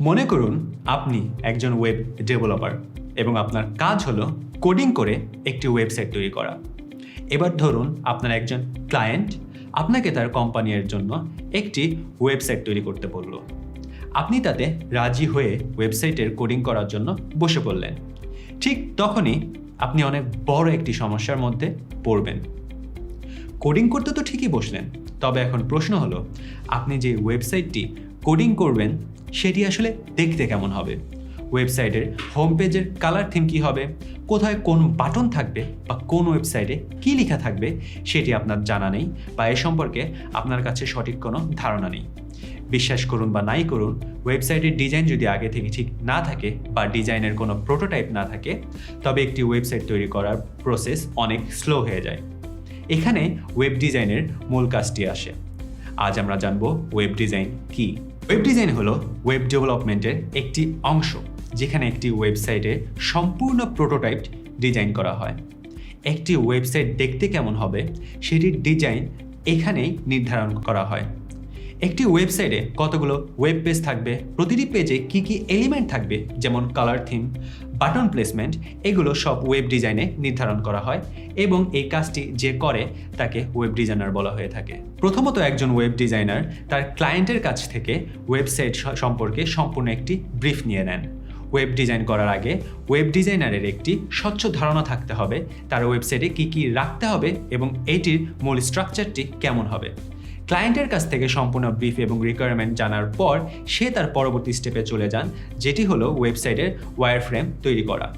মনে করুন আপনি একজন ওয়েব ডেভেলপার এবং আপনার কাজ হলো কোডিং করে একটি ওয়েবসাইট তৈরি করা। এবার ধরুন আপনার একজন ক্লায়েন্ট আপনাকে তার কোম্পানির জন্য একটি ওয়েবসাইট তৈরি করতে বলল। আপনি তাতে রাজি হয়ে ওয়েবসাইটের কোডিং করার জন্য বসে পড়লেন। ঠিক তখনই আপনি অনেক বড় একটি সমস্যার মধ্যে পড়বেন। কোডিং করতে তো ঠিকই বসলেন, তবে এখন প্রশ্ন হলো, আপনি যে ওয়েবসাইটটি কোডিং করবেন সেটি আসলে দেখতে কেমন হবে? ওয়েবসাইটের হোম পেজের কালার থিম কী হবে? কোথায় কোন বাটন থাকবে বা কোন ওয়েবসাইটে কী লেখা থাকবে সেটি আপনার জানা নেই বা এ সম্পর্কে আপনার কাছে সঠিক কোনো ধারণা নেই। বিশ্বাস করুন বা নাই করুন ওয়েবসাইটের ডিজাইন যদি আগে থেকে ঠিক না থাকে বা ডিজাইনের কোনো প্রোটোটাইপ না থাকে, তবে একটি ওয়েবসাইট তৈরি করার প্রসেস অনেক স্লো হয়ে যায়। এখানে ওয়েব ডিজাইনের মূল কাজটি আসে। আজ আমরা জানব ওয়েব ডিজাইন কি। ওয়েব ডিজাইন হলো ওয়েব ডেভেলপমেন্টের একটি অংশ, যেখানে একটি ওয়েবসাইটে সম্পূর্ণ প্রোটোটাইপ ডিজাইন করা হয়। একটি ওয়েবসাইট দেখতে কেমন হবে, সেটির ডিজাইন এখানেই নির্ধারণ করা হয়। একটি ওয়েবসাইটে কতগুলো ওয়েব পেজ থাকবে, প্রতিটি পেজে কি কি এলিমেন্ট থাকবে, যেমন কালার থিম বাটন প্লেসমেন্ট এগুলো সব ওয়েব ডিজাইনে নির্ধারণ করা হয় এবং এই কাজটি যে করে তাকে ওয়েব ডিজাইনার বলা হয়ে থাকে। প্রথমত একজন ওয়েব ডিজাইনার তার ক্লায়েন্টের কাছ থেকে ওয়েবসাইট সম্পর্কে সম্পূর্ণ একটি ব্রিফ নিয়ে নেন। ওয়েব ডিজাইন করার আগে ওয়েব ডিজাইনারের একটি স্বচ্ছ ধারণা থাকতে হবে, তার ওয়েবসাইটে কি কি রাখতে হবে এবং এটির মূল স্ট্রাকচারটি কেমন হবে। ক্লায়েন্টের কাছ থেকে সম্পূর্ণ ব্রিফ এবং রিকোয়ারমেন্ট জানার পর সে তার পরবর্তী স্টেপে চলে যান, যেটি হলো ওয়েবসাইটের ওয়্যার ফ্রেম তৈরি করা।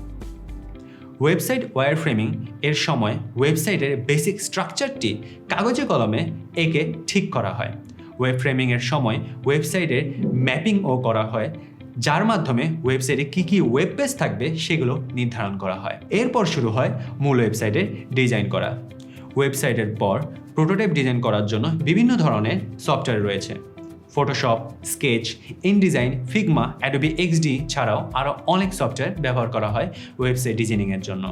ওয়েবসাইট ওয়্যার ফ্রেমিং এর সময় ওয়েবসাইটের বেসিক স্ট্রাকচারটি কাগজে কলমে একে ঠিক করা হয়। ওয়েব ফ্রেমিংয়ের সময় ওয়েবসাইটের ম্যাপিংও করা হয়, যার মাধ্যমে ওয়েবসাইটে কী কী ওয়েব পেজ থাকবে সেগুলো নির্ধারণ করা হয়। এরপর শুরু হয় মূল ওয়েবসাইটের ডিজাইন করা। ওয়েবসাইটের পর প্রোটোটাইপ ডিজাইন করার জন্য বিভিন্ন ধরনের সফটওয়্যার রয়েছে। Photoshop Sketch InDesign Figma Adobe XD ছাড়াও আরও অনেক সফটওয়্যার ব্যবহার করা হয় ওয়েবসাইট ডিজাইনিংয়ের জন্য।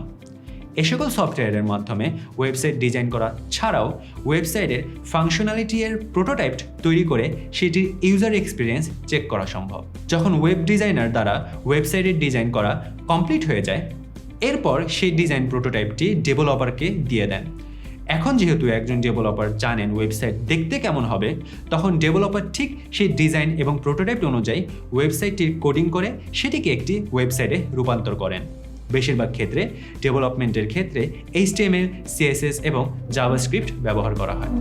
এ সকল সফটওয়্যারের মাধ্যমে ওয়েবসাইট ডিজাইন করা ছাড়াও ওয়েবসাইটের ফাংশনালিটি এর প্রোটোটাইপ তৈরি করে সেটির ইউজার এক্সপিরিয়েন্স চেক করা সম্ভব। যখন ওয়েব ডিজাইনার দ্বারা ওয়েবসাইটের ডিজাইন করা কমপ্লিট হয়ে যায়, এরপর সেই ডিজাইন প্রোটোটাইপটি ডেভেলপারকে দিয়ে দেন। এখন যেহেতু একজন ডেভেলপার জানেন ওয়েবসাইট দেখতে কেমন হবে, তখন ডেভেলপার ঠিক সেই ডিজাইন এবং প্রোটোটাইপ অনুযায়ী ওয়েবসাইটটির কোডিং করে সেটিকে একটি ওয়েবসাইটে রূপান্তর করেন। বেশিরভাগ ক্ষেত্রে ডেভেলপমেন্টের ক্ষেত্রে এইচটিএমএল, সিএসএস এবং জাভাস্ক্রিপ্ট ব্যবহার করা হয়।